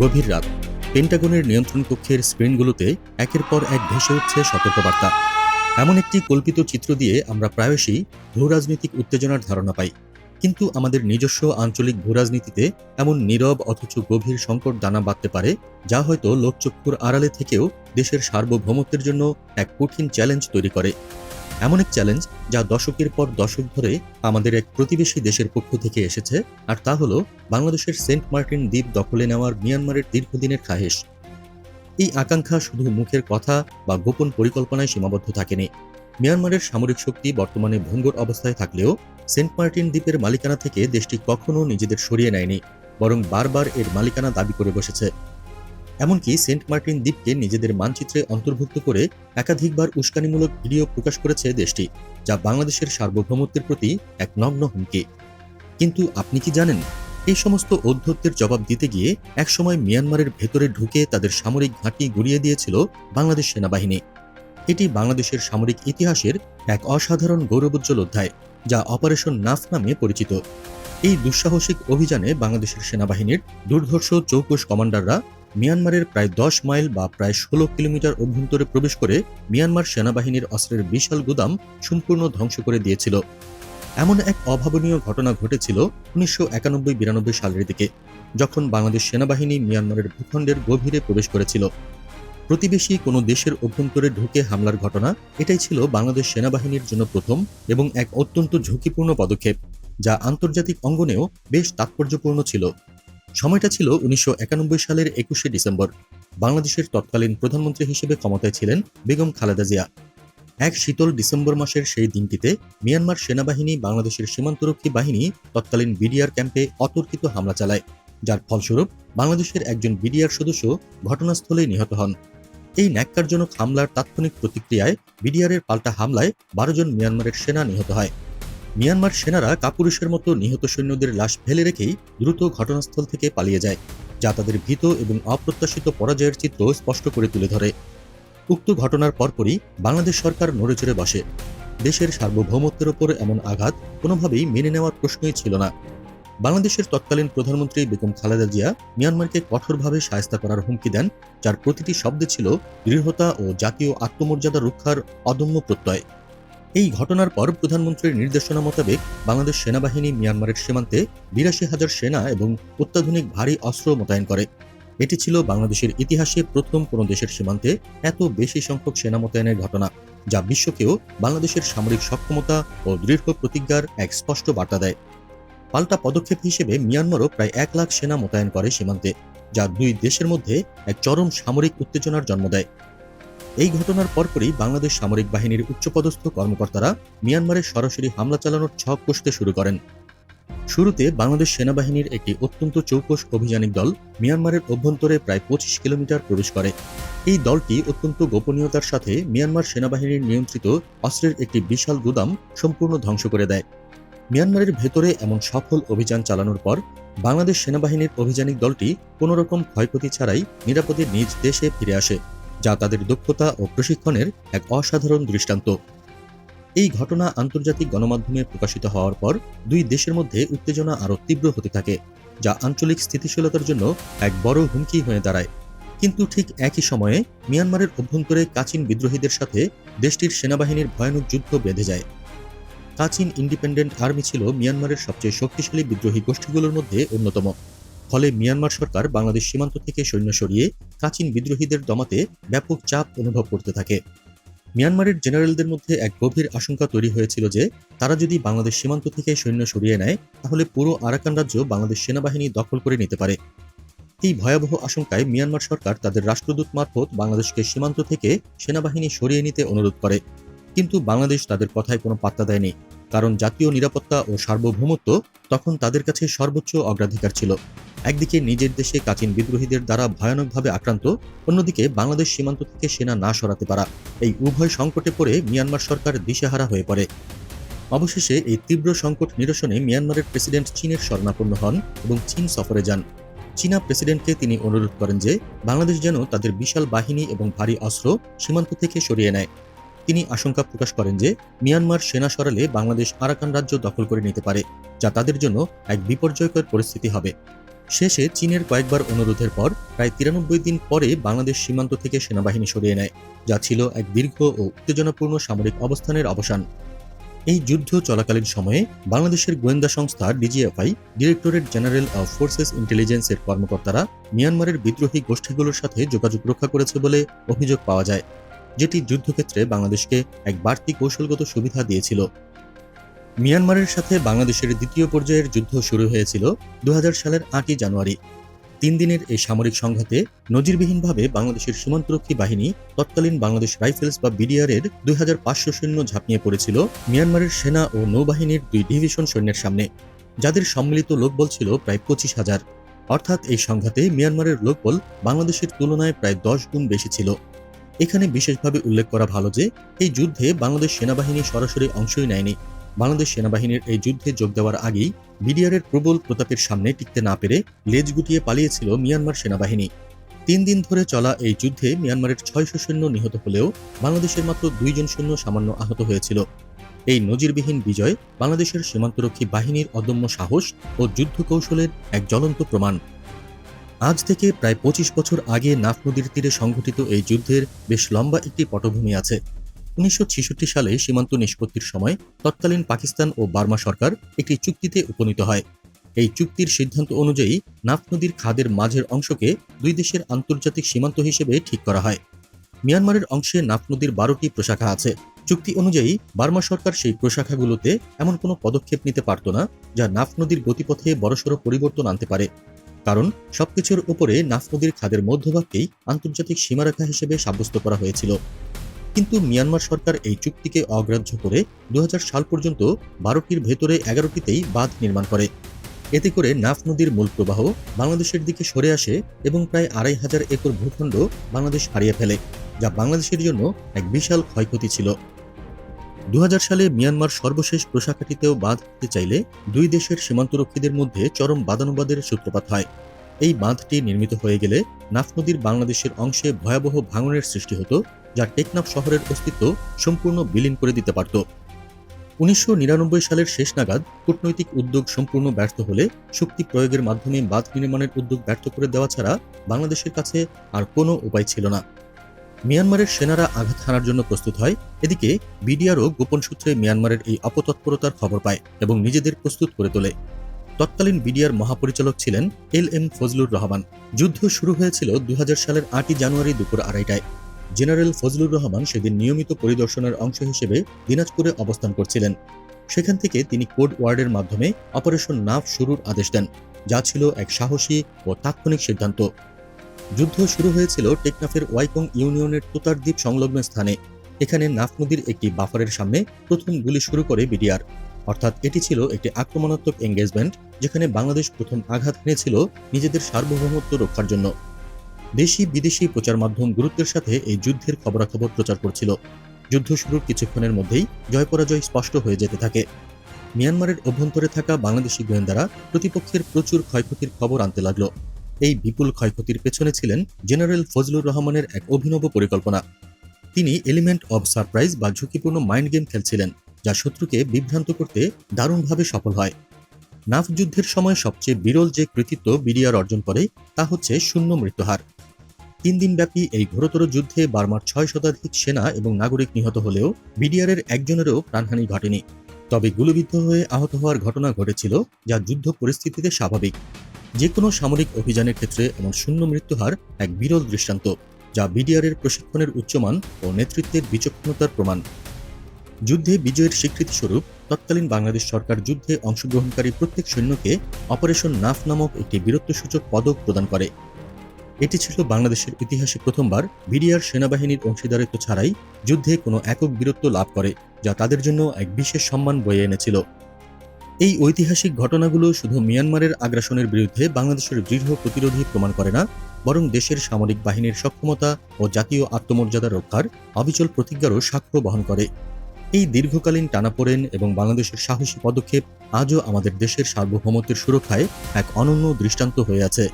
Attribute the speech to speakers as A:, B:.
A: গভীর রাত পেন্টাগনের নিয়ন্ত্রণ কক্ষের স্ক্রিনগুলোতে একের পর এক ভেসে উঠছে সতর্কবার্তা। এমন একটি কল্পিত চিত্র দিয়ে আমরা প্রায়শই ভূরাজনৈতিক উত্তেজনার ধারণা পাই। কিন্তু আমাদের নিজস্ব আঞ্চলিক ভূরাজনীতিতে এমন নীরব অথচ গভীর সংকট দানা বাঁধতে পারে, যা হয়তো লোকচক্ষুর আড়ালে থেকেও দেশের সার্বভৌমত্বের জন্য এক কঠিন চ্যালেঞ্জ তৈরি করে। এমন এক চ্যালেঞ্জ যা দশকের পর দশক ধরে আমাদের এক প্রতিবেশী দেশের পক্ষ থেকে এসেছে, আর তা হলো বাংলাদেশের সেন্ট মার্টিন দ্বীপ দখলে নেওয়ার মিয়ানমারের দীর্ঘদিনের খাহেশ। এই আকাঙ্ক্ষা শুধু মুখের কথা বা গোপন পরিকল্পনায় সীমাবদ্ধ থাকেনি। মিয়ানমারের সামরিক শক্তি বর্তমানে ভঙ্গুর অবস্থায় থাকলেও সেন্ট মার্টিন দ্বীপের মালিকানা থেকে দেশটি কখনো নিজেদের সরিয়ে নেয়নি, বরং বারবার এর মালিকানা দাবি করে বসেছে। এমনকি সেন্ট মার্টিন দ্বীপকে নিজেদের মানচিত্রে অন্তর্ভুক্ত করে একাধিকবার উস্কানিমূলক ভিডিও প্রকাশ করেছে দেশটি, যা বাংলাদেশের সার্বভৌমত্বের প্রতি এক নগ্ন হুমকি। কিন্তু আপনি কি জানেন, এই সমস্ত ঔদ্ধত্যের জবাব দিতে গিয়ে একসময় মিয়ানমারের ভেতরে ঢুকে তাদের সামরিক ঘাঁটি গুড়িয়ে দিয়েছিল বাংলাদেশ সেনাবাহিনী। এটি বাংলাদেশের সামরিক ইতিহাসের এক অসাধারণ গৌরবোজ্জ্বল অধ্যায়, যা অপারেশন নাফ নামে পরিচিত। এই দুঃসাহসিক অভিযানে বাংলাদেশের সেনাবাহিনীর দুর্ধর্ষ চৌকস কমান্ডাররা মিয়ানমারের প্রায় দশ মাইল বা প্রায় ষোলো কিলোমিটার অভ্যন্তরে প্রবেশ করে মিয়ানমার সেনাবাহিনীর অস্ত্রের বিশাল গুদাম সম্পূর্ণ ধ্বংস করে দিয়েছিল। এমন এক অভাবনীয় ঘটনা ঘটেছিল উনিশশো একানব্বই বিরানব্বই সালের দিকে, যখন বাংলাদেশ সেনাবাহিনী মিয়ানমারের ভূখণ্ডের গভীরে প্রবেশ করেছিল। প্রতিবেশী কোনো দেশের অভ্যন্তরে ঢুকে হামলার ঘটনা, এটাই ছিল বাংলাদেশ সেনাবাহিনীর জন্য প্রথম এবং এক অত্যন্ত ঝুঁকিপূর্ণ পদক্ষেপ, যা আন্তর্জাতিক অঙ্গনেও বেশ তাৎপর্যপূর্ণ ছিল। সময়টা ছিল উনিশশো একানব্বই সালের একুশে ডিসেম্বর। বাংলাদেশের তৎকালীন প্রধানমন্ত্রী হিসেবে ক্ষমতায় ছিলেন বেগম খালেদা জিয়া। এক শীতল ডিসেম্বর মাসের সেই দিনটিতে মিয়ানমার সেনাবাহিনী বাংলাদেশের সীমান্তরক্ষী বাহিনী তৎকালীন বিডিআর ক্যাম্পে অতর্কিত হামলা চালায়, যার ফলস্বরূপ বাংলাদেশের একজন বিডিআর সদস্য ঘটনাস্থলেই নিহত হন। এই ন্যাক্কারজনক হামলার তাৎক্ষণিক প্রতিক্রিয়ায় বিডিআরের পাল্টা হামলায় বারো জন মিয়ানমারের সেনা নিহত হয়। মিয়ানমার সেনারা কাপুরুষের মতো নিহত সৈন্যদের লাশ ফেলে রেখেই দ্রুত ঘটনাস্থল থেকে পালিয়ে যায়, যা তাদের ভীত এবং অপ্রত্যাশিত পরাজয়ের চিত্র স্পষ্ট করে তুলে ধরে। উক্ত ঘটনার পরপরই বাংলাদেশ সরকার নড়েচড়ে বসে। দেশের সার্বভৌমত্বের ওপর এমন আঘাত কোনোভাবেই মেনে নেওয়ার প্রশ্নই ছিল না। বাংলাদেশের তৎকালীন প্রধানমন্ত্রী বেগম খালেদা জিয়া মিয়ানমারকে কঠোরভাবে সায়স্তা করার হুমকি দেন, যার প্রতিটি শব্দে ছিল দৃঢ়তা ও জাতীয় আত্মমর্যাদা রক্ষার অদম্য প্রত্যয়। এই ঘটনার পর প্রধানমন্ত্রীর নির্দেশনা মোতাবেক বাংলাদেশ সেনাবাহিনী মিয়ানমারের সীমান্তে বিরাশি হাজার সেনা এবং অত্যাধুনিক ভারী অস্ত্র মোতায়েন করে। এটি ছিল বাংলাদেশের ইতিহাসে প্রথম কোনো দেশের সীমান্তে এত বেশি সংখ্যক সেনা মোতায়েনের ঘটনা, যা বিশ্বকেও বাংলাদেশের সামরিক সক্ষমতা ও দৃঢ় প্রতিজ্ঞার এক স্পষ্ট বার্তা দেয়। পাল্টা পদক্ষেপ হিসেবে মিয়ানমারও প্রায় এক লাখ সেনা মোতায়েন করে সীমান্তে, যা দুই দেশের মধ্যে এক চরম সামরিক উত্তেজনার জন্ম দেয়। এই ঘটনার পরপরই বাংলাদেশ সামরিক বাহিনীর উচ্চপদস্থ কর্মকর্তারা মিয়ানমারে সরাসরি হামলা চালানোর ছক কষতে শুরু করেন। শুরুতে বাংলাদেশ সেনাবাহিনীর একটি অত্যন্ত চৌকস অভিযানিক দল মিয়ানমারের অভ্যন্তরে প্রায় পঁচিশ কিলোমিটার প্রবেশ করে। এই দলটি অত্যন্ত গোপনীয়তার সাথে মিয়ানমার সেনাবাহিনীর নিয়ন্ত্রিত অস্ত্রের একটি বিশাল গুদাম সম্পূর্ণ ধ্বংস করে দেয়। মিয়ানমারের ভেতরে এমন সফল অভিযান চালানোর পর বাংলাদেশ সেনাবাহিনীর অভিযানিক দলটি কোনো রকম ক্ষয়ক্ষতি ছাড়াই নিরাপদে নিজ দেশে ফিরে আসে। যা তাদের দক্ষতা ও প্রশিক্ষণের এক অসাধারণ দৃষ্টান্ত। এই ঘটনা আন্তর্জাতিক গণমাধ্যমে প্রকাশিত হওয়ার পর দুই দেশের মধ্যে উত্তেজনা আরও তীব্র হতে থাকে, যা আঞ্চলিক স্থিতিশীলতার জন্য এক বড় হুমকি হয়ে দাঁড়ায়। কিন্তু ঠিক একই সময়ে মিয়ানমারের অভ্যন্তরে কাচিন বিদ্রোহীদের সাথে দেশটির সেনাবাহিনীর ভয়ানক যুদ্ধ বেঁধে যায়। কাচিন ইন্ডিপেন্ডেন্ট আর্মি ছিল মিয়ানমারের সবচেয়ে শক্তিশালী বিদ্রোহী গোষ্ঠীগুলোর মধ্যে অন্যতম। ফলে মিয়ানমার সরকার বাংলাদেশ সীমান্ত থেকে সৈন্য সরিয়ে কাচিন বিদ্রোহীদের দমাতে ব্যাপক চাপ অনুভব করতে থাকে। মিয়ানমারের জেনারেলদের মধ্যে এক গভীর আশঙ্কা তৈরি হয়েছিল যে, তারা যদি বাংলাদেশ সীমান্ত থেকে সৈন্য সরিয়ে নেয়, তাহলে পুরো আরাকান রাজ্য বাংলাদেশ সেনাবাহিনী দখল করে নিতে পারে। এই ভয়াবহ আশঙ্কায় মিয়ানমার সরকার তাদের রাষ্ট্রদূত মারফত বাংলাদেশকে সীমান্ত থেকে সেনাবাহিনী সরিয়ে নিতে অনুরোধ করে। কিন্তু বাংলাদেশ তাদের কথায় কোনো পাত্তা দেয়নি, কারণ জাতীয় নিরাপত্তা ও সার্বভৌমত্ব তখন তাদের কাছে সর্বোচ্চ অগ্রাধিকার ছিল। একদিকে নিজের দেশে কাচিন বিদ্রোহীদের দ্বারা ভয়ানকভাবে আক্রান্ত, অন্যদিকে বাংলাদেশ সীমান্ত থেকে সেনা না সরাতে পারা এই উভয় সংকটে পড়ে মিয়ানমার সরকার দিশেহারা হয়ে পড়ে। অবশেষে এই তীব্র সংকট নিরসনে মিয়ানমারের প্রেসিডেন্ট চীনের শরণাপন্ন হন এবং চীন সফরে যান। চীনা প্রেসিডেন্টকে তিনি অনুরোধ করেন যে বাংলাদেশ যেন তাদের বিশাল বাহিনী এবং ভারী অস্ত্র সীমান্ত থেকে সরিয়ে নেয়। তিনি আশঙ্কা প্রকাশ করেন যে মিয়ানমার সেনা সরালে বাংলাদেশ আরাকান রাজ্য দখল করে নিতে পারে, যা তাদের জন্য এক বিপর্যয়কর পরিস্থিতি হবে। শেষে চীনের কয়েকবার অনুরোধের পর প্রায় তিরানব্বই দিন পরে বাংলাদেশ সীমান্ত থেকে সেনাবাহিনী সরিয়ে নেয়, যা ছিল এক দীর্ঘ ও উত্তেজনাপূর্ণ সামরিক অবস্থানের অবসান। এই যুদ্ধ চলাকালীন সময়ে বাংলাদেশের গোয়েন্দা সংস্থা DGFI, directorate general of forces ইন্টেলিজেন্সের কর্মকর্তারা মিয়ানমারের বিদ্রোহী গোষ্ঠীগুলোর সাথে যোগাযোগ রক্ষা করেছে বলে অভিযোগ পাওয়া যায়, যেটি যুদ্ধক্ষেত্রে বাংলাদেশকে এক বাড়তি কৌশলগত সুবিধা দিয়েছিল। মিয়ানমারের সাথে বাংলাদেশের দ্বিতীয় পর্যায়ের যুদ্ধ শুরু হয়েছিল দুই হাজার সালের আটই জানুয়ারি। তিন দিনের এই সামরিক সংঘাতে নজিরবিহীনভাবে বাংলাদেশের সীমান্তরক্ষী বাহিনী, তৎকালীন বাংলাদেশ রাইফেলস বা বিডিআর এর দুই হাজার পাঁচশো সৈন্য ঝাঁপিয়ে পড়েছিল মিয়ানমারের সেনা ও নৌবাহিনীর দুই ডিভিশন সৈন্যের সামনে, যাদের সম্মিলিত লোকবল ছিল প্রায় পঁচিশ হাজার। অর্থাৎ এই সংঘাতে মিয়ানমারের লোকবল বাংলাদেশের তুলনায় প্রায় দশ গুণ বেশি ছিল। এখানে বিশেষভাবে উল্লেখ করা ভালো যে, এই যুদ্ধে বাংলাদেশ সেনাবাহিনী সরাসরি অংশই নেয়নি। বাংলাদেশ সেনাবাহিনীর এই যুদ্ধে যোগ দেওয়ার আগেই বিডিআরের প্রবল প্রতাপের সামনে টিকতে না পেরে লেজ গুটিয়ে পালিয়েছিল মিয়ানমার সেনাবাহিনী। তিন দিন ধরে চলা এই যুদ্ধে মিয়ানমারের ছয়শো সৈন্য নিহত হলেও বাংলাদেশের মাত্র দুইজন সৈন্য সামান্য আহত হয়েছিল। এই নজিরবিহীন বিজয় বাংলাদেশের সীমান্তরক্ষী বাহিনীর অদম্য সাহস ও যুদ্ধ কৌশলের এক জ্বলন্ত প্রমাণ। আজ থেকে প্রায় পঁচিশ বছর আগে নাফ নদীর তীরে সংঘটিত এই যুদ্ধের বেশ লম্বা একটি পটভূমি আছে। উনিশশো সালে সীমান্ত নিষ্পত্তির সময় তৎকালীন পাকিস্তান ও বার্মা সরকার একটি চুক্তিতে উপনীত হয়। এই চুক্তির সিদ্ধান্ত অনুযায়ী নাফ নদীর খাদের মাঝের অংশকে দুই দেশের আন্তর্জাতিক সীমান্ত হিসেবে ঠিক করা হয়। মিয়ানমারের অংশে নাফ নদীর বারোটি প্রশাখা আছে। চুক্তি অনুযায়ী বার্মা সরকার সেই প্রশাখাগুলোতে এমন কোনো পদক্ষেপ নিতে পারত না, যা নাফ নদীর গতিপথে বড়সড় পরিবর্তন আনতে পারে। কারণ সবকিছুর উপরে নাফ নদীর খাদের মধ্যভাগকেই আন্তর্জাতিক সীমারেখা হিসেবে সাব্যস্ত করা হয়েছিল। কিন্তু মিয়ানমার সরকার এই চুক্তিকে অগ্রাহ্য করে দু হাজার সাল পর্যন্ত বারোটির ভেতরে এগারোটিতেই বাঁধ নির্মাণ করে। এতে করে নাফ নদীর মূল প্রবাহ বাংলাদেশের দিকে সরে আসে এবং প্রায় আড়াই হাজার একর ভূখণ্ড বাংলাদেশ হারিয়ে ফেলে, যা বাংলাদেশের জন্য এক বিশাল ক্ষয়ক্ষতি ছিল। দু হাজার সালে মিয়ানমার সর্বশেষ প্রশাখাটিতেও বাঁধ দিতে চাইলে দুই দেশের সীমান্তরক্ষীদের মধ্যে চরম বাদানুবাদের সূত্রপাত হয়। এই বাঁধটি নির্মিত হয়ে গেলে নাফ নদীর বাংলাদেশের অংশে ভয়াবহ ভাঙনের সৃষ্টি হতো যা টেকনাফ শহরের অস্তিত্ব সম্পূর্ণ বিলীন করে দিতে পারত। উনিশশো নিরানব্বই সালের শেষ নাগাদ কূটনৈতিক উদ্যোগ সম্পূর্ণ ব্যর্থ হলে শক্তি প্রয়োগের মাধ্যমে বাঁধ নির্মাণের উদ্যোগ ব্যর্থ করে দেওয়া ছাড়া বাংলাদেশের কাছে আর কোনো উপায় ছিল না। মিয়ানমারের সেনারা আঘাত হানার জন্য প্রস্তুত হয়, এদিকে বিডিআরও গোপন সূত্রে মিয়ানমারের এই অপতৎপরতার খবর পায় এবং নিজেদের প্রস্তুত করে তোলে। তৎকালীন বিডিআর মহাপরিচালক ছিলেন এল এম ফজলুর রহমান। যুদ্ধ শুরু হয়েছিল দু হাজার সালের আটই জানুয়ারি দুপুর আড়াইটায়। জেনারেল ফজলুর রহমান সেদিন নিয়মিত পরিদর্শনের অংশ হিসেবে দিনাজপুরে অবস্থান করছিলেন। সেখান থেকে তিনি কোড ওয়ার্ডের মাধ্যমে অপারেশন নাফ শুরুর আদেশ দেন, যা ছিল এক সাহসী ও তাৎক্ষণিক সিদ্ধান্ত। যুদ্ধ শুরু হয়েছিল টেকনাফের ওয়াইকং ইউনিয়নের তোতার দ্বীপ সংলগ্ন স্থানে। এখানে নাফ নদীর একটি বাফারের সামনে প্রথম গুলি শুরু করে বিডিআর। অর্থাৎ এটি ছিল একটি আক্রমণাত্মক এঙ্গেজমেন্ট যেখানে বাংলাদেশ প্রথম আঘাত এনেছিল নিজেদের সার্বভৌমত্ব রক্ষার জন্য। দেশি বিদেশি প্রচার মাধ্যম গুরুত্বের সাথে এই যুদ্ধের খবরাখবর প্রচার করছিল। যুদ্ধ শুরুর কিছুক্ষণের মধ্যেই জয় পরাজয় স্পষ্ট হয়ে যেতে থাকে। মিয়ানমারের অভ্যন্তরে থাকা বাংলাদেশি গোয়েন্দারা প্রতিপক্ষের প্রচুর ক্ষয়ক্ষতির খবর আনতে লাগল। এই বিপুল ক্ষয়ক্ষতির পেছনে ছিলেন জেনারেল ফজলুর রহমানের এক অভিনব পরিকল্পনা। তিনি এলিমেন্ট অব সারপ্রাইজ বা ঝুঁকিপূর্ণ মাইন্ড গেম খেলছিলেন, যা শত্রুকে বিভ্রান্ত করতে দারুণভাবে সফল হয়। নাফ যুদ্ধের সময় সবচেয়ে বিরল যে কৃতিত্ব বিডিআর অর্জন করে, তা হচ্ছে শূন্য মৃত্যুহার। তিন দিনব্যাপী এই ঘোরতর যুদ্ধে বার্মার ছয় শতাধিক সেনা এবং নাগরিক নিহত হলেও বিডিআরের একজনেরও প্রাণহানি ঘটেনি। তবে গুলিবিদ্ধ হয়ে আহত হওয়ার ঘটনা ঘটেছিল, যা যুদ্ধ পরিস্থিতিতে স্বাভাবিক। যে কোনো সামরিক অভিযানের ক্ষেত্রে এমন শূন্য মৃত্যুহার এক বিরল দৃষ্টান্ত, যা বিডিআরের প্রশিক্ষণের উচ্চমান ও নেতৃত্বের বিচক্ষণতার প্রমাণ। যুদ্ধে বিজয়ের স্বীকৃতিস্বরূপ তৎকালীন বাংলাদেশ সরকার যুদ্ধে অংশগ্রহণকারী প্রত্যেক সৈন্যকে অপারেশন নাফ নামক একটি বীরত্বসূচক পদক প্রদান করে। এটি ছিল বাংলাদেশের ইতিহাসে প্রথমবার বিডিআর সেনাবাহিনীর অংশীদারিত্ব ছাড়াই যুদ্ধে কোনো একক বীরত্ব লাভ করে, যা তাদের জন্য এক বিশেষ সম্মান বয়ে এনেছিল। এই ঐতিহাসিক ঘটনাগুলো শুধু মিয়ানমারের আগ্রাসনের বিরুদ্ধে বাংলাদেশের দৃঢ় প্রতিরোধী প্রমাণ করে না, বরং দেশের সামরিক বাহিনীর সক্ষমতা ও জাতীয় আত্মমর্যাদা রক্ষার অবিচল প্রতিজ্ঞারও সাক্ষ্য বহন করে। এই দীর্ঘকালীন টানাপোড়েন এবং বাংলাদেশের সাহসী পদক্ষেপ আজও আমাদের দেশের সার্বভৌমত্বের সুরক্ষায় এক অনন্য দৃষ্টান্ত হয়ে আছে।